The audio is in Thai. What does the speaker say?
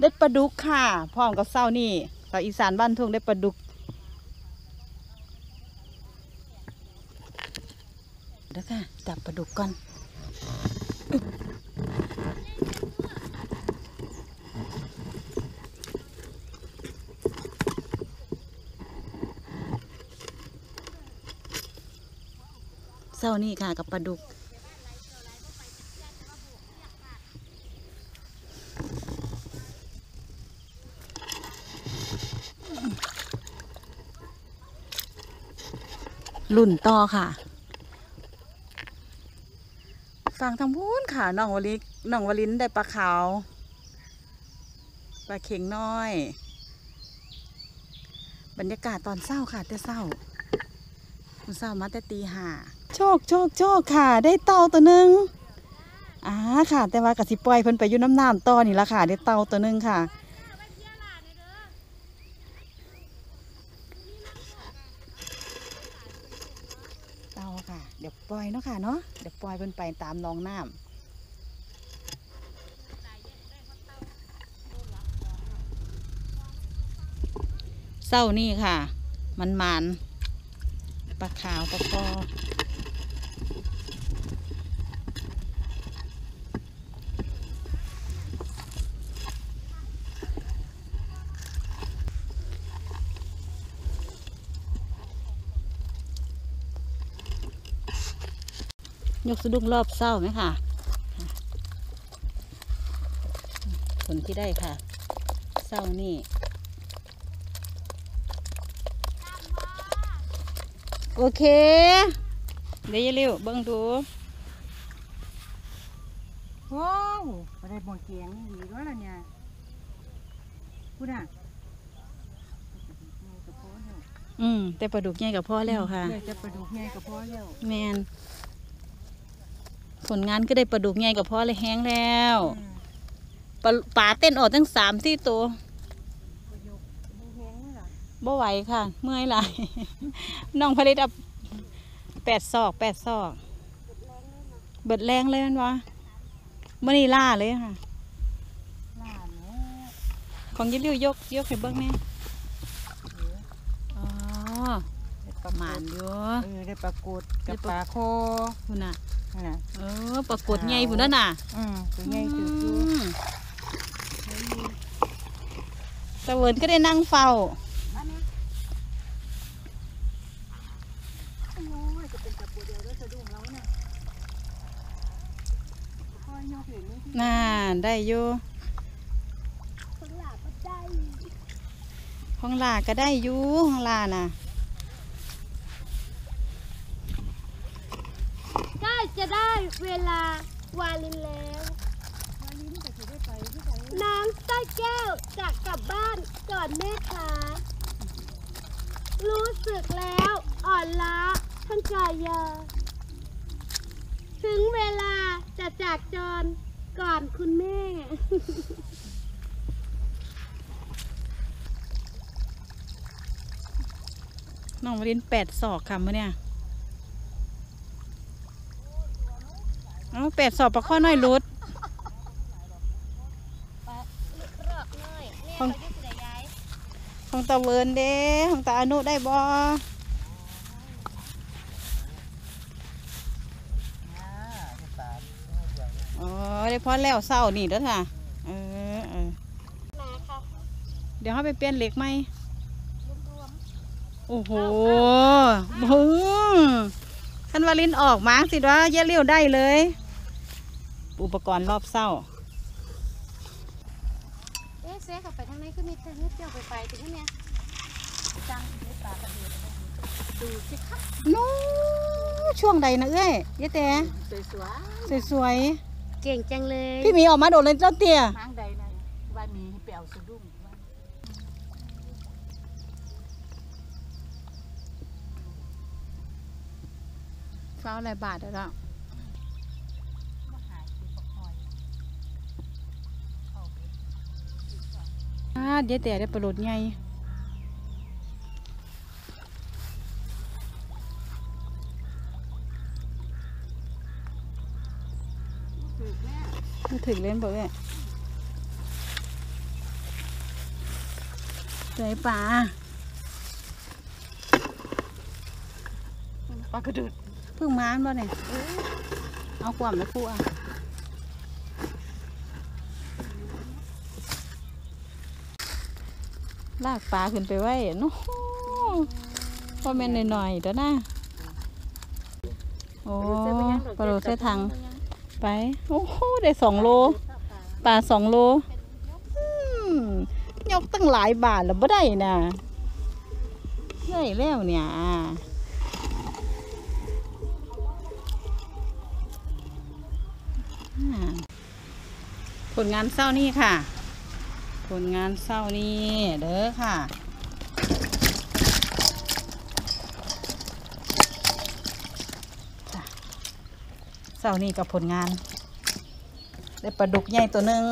ได้ปลาดุกค่ะ พร้อมกับเศร้านี่สาวอีสานบ้านทุ่งได้ปลาดุกเด้อค่ะ จับปลาดุกก่อนเศร้านี่ค่ะกับปลาดุก รุ่นต่อค่ะฟังทางพูนค่ะน้องวลิน้องวลินได้ปลาขาวปลาเข็งน้อย บรรยากาศตอนเศร้าค่ะ แต่เศร้าคุณเศร้ามาแต่ตีห้าโชคโชคโชคค่ะ ได้เต่าตัวหนึ่งอ่าค่ะ แต่ว่ากสิปล่อยเพิ่นไปยู่น้ำน้ำต่อนี่ละค่ะ ได้เต่าตัวหนึ่งค่ะ เตาค่ะ เดี๋ยวปล่อยเนาะค่ะเนาะเดี๋ยวปล่อยเพิ่นไปตามน้องน้ำเศร้านี่ค่ะ มันมันปลาขาวปลาคอ ยกสะดุ้งรอบเศร้าไหมค่ะ ผลที่ได้ค่ะเศร้านี่โอเค เดี๋ยวอย่าเร็วเบิ่งดูว้าวบ่ได้บ่เกียงดีด้วยล่ะเนี่ยพูดอะอืมแต่ปลาดุกใหญ่กับพ่อแล้วค่ะเดี๋ยวจะไปดูใหญ่กับพ่อแล้วแมน ผลงานก็ได้ปลาดุกใหญ่กับพ่อเลยแห้งแล้วปลาปลาเต้นออกตั้งสามที่ตัวประโยคบ่แห้งเลยล่ะบ่ไหวค่ะ เมื่อยหลายน้องผลิตเอาแปดศอกแปดศอก เบิดแรงเลยมันวะมื่อนี้ล่าเลยค่ะล่าเนาะของยิริวยกยกให้เบิ้งแน่อ๋อ ได้ประมาณอยู่เออได้ปลากดกับได้ปปลาลาคอคุณน่ะนั่นน่ะเออปรากฏใหญ่พุ่นนั่นน่ะอืมตัวใหญ่ตัวอืจูมตะเวินก็ได้นั่งเฝ้าโอ้ยจะเป็นตะปูเดียวด้วยสะดุ้งแล้วน่ะพ่อยกเห็นไหมที่น่าได้อยู่ข้างหลังก็ได้ห้องลาก็ได้อยู่ห้องลาน่ะ ใกล้ จะได้เวลาวาลินแล้วมาลิ้นก็จะได้ไปที่ไหนน้องใต้แก้วจะกลับบ้านก่อนแม่ค้ารู้สึกแล้วอ่อนล้าทั้งกายาถึงเวลาจะจากจรก่อนคุณแม่ น้องมาเรียนแปดศอกค่ะมื่อเนี่ย เอาแปดศอกปลาข้อน้อยรุดของของตะเวินเด้ของตาอนุได้บ่อ๋อได้พอแล้วเศร้านี่เด้อค่ะ เออเออมาค่ะเดี๋ยวเขาไปเปลี่ยนเหล็กไหม รวมโอ้โหโอ้คันวาลินออกมาสิว่าเยี่ยเลี้ยวได้เลย อุปกรณ์รอบเศร้าๆเอ๊ะเซ่เข้าไปทางไหนคือมีแต่นิดเดียวไปไปถึงเนี่ยจังนิดปลากระเดียดดูสิคะนู้ช่วงใดนะเอ้ยยายแต่สวยสวยเก่งจังเลยๆพี่หมีออกมาโดดเลยเจ้าเตี้ยๆทางใดนะว่ามีให้ไปเอาสะดุ้งว่าฟ้าวหลายบาทแล้วล่ะ บ่หายสิบ่คอยเข้าไป อ่ายายแต่ได้ประโลดไงถูกแม่มาถึงเล่นบ่เอ้ยใจปลาปลากระดุดเพิ่งมาบ่เนี่ยเอาความแล้วคู่อะ ลากปลาขึ้นไปไว้เนาะว่าแม่นหน่อยๆเด้อนะโอ้ปลาโดดใส่ถังไป โอ้โหได้สองโลปลาสองโลอืมยกตั้งหลายบาทแล้วบ่ได้นะได้แล้วเนี่ยผลงานเศร้านี่ค่ะ ผลงานเศร้านี่เด้อค่ะเศร้านี่กับผลงาน ได้ปลาดุกใหญ่ตัวหนึ่ง